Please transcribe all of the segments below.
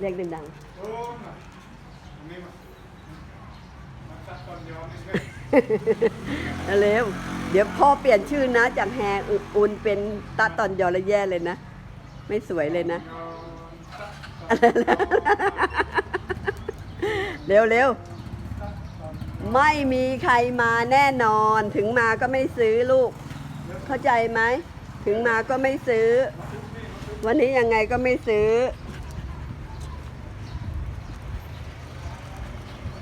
เรียกดังโอ้ยน่ะอันนี้มามาตัดตอนย้อนนี่เลยๆเร็วเดี๋ยวพ่อเปลี่ยนชื่อนะ จากแฮอุนเป็นตาตอนยอระแย่เลยนะ ไม่สวยเลยนะย้อนตัดตอนเร็วเร็วไม่มีใครมาแน่นอน ถึงมาก็ไม่ซื้อลูก เข้าใจไหม ถึงมาก็ไม่ซื้อ วันนี้ยังไงก็ไม่ซื้อ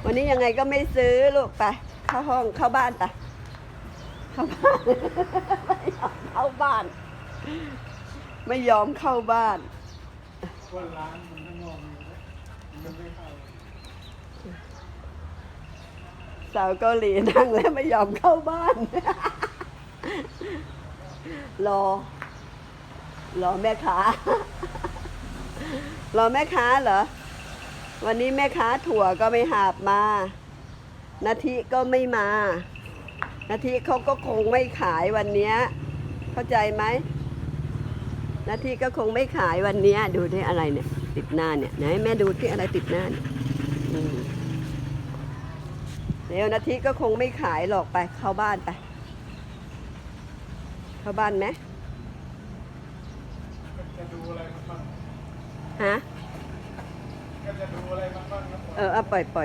วันนี้ยังไงก็ไม่ซื้อลูกไปเข้าห้องเข้าบ้านไปเข้าบ้านไม่ยอมเข้าบ้าน ไม่ยอมเข้าบ้านคนร้านมันก็งงอยู่นะมันไม่เข้าสาวเกาหลีนั่งแล้วไม่ยอมเข้าบ้าน รอ รอแม่ค้ารอแม่ค้าเหรอ วันนี้แม่ค้าถั่วก็ไม่หาบมานาทิก็ไม่มานาทิเขาก็คงไม่ขายวันนี้เข้าใจไหมนาทิก็คงไม่ขายวันนี้ดูที่อะไรเนี่ย ติดหน้าเนี่ยไหนแม่ดูที่อะไรติดหน้าเนี่ยเดี๋ยวนาทีก็คงไม่ขายหรอกไปเข้าบ้านไป เข้าบ้านไหมจะดูอะไรมับฮะ ดูอะไรมันบ้างครับเออเอาปล่อยปล่อย